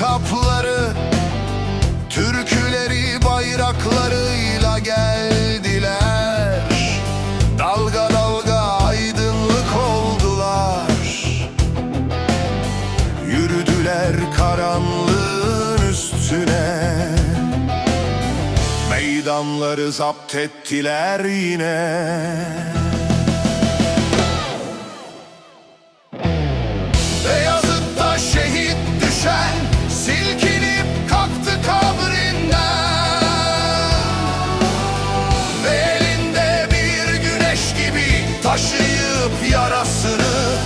kitapları Türküleri bayraklarıyla geldiler. Dalga dalga aydınlık oldular. Yürüdüler karanlığın üstüne. Meydanları zapt ettiler yine. Beyazıt'ta şehit düşer Taşıyıp yarasını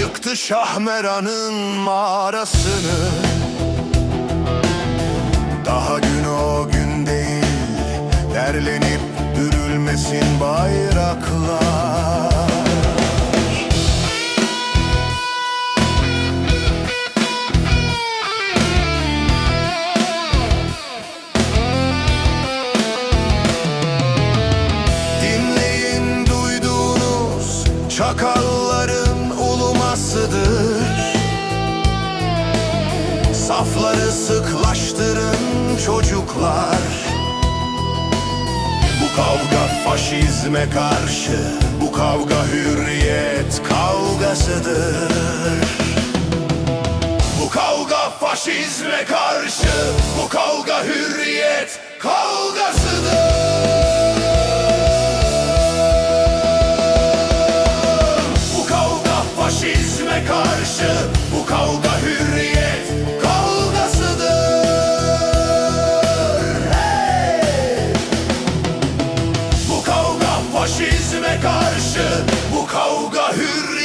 Yıktı Şahmeran'ın mağarasını. Daha gün o gün değil Derlenip dürülmesin bayraklar çakalların ulumasıdır. Safları sıklaştırın çocuklar. Bu kavga faşizme karşı Bu kavga hürriyet kavgasıdır. Bu kavga faşizme karşı Bu kavga hürriyet kavgasıdır karşı. Bu kavga hür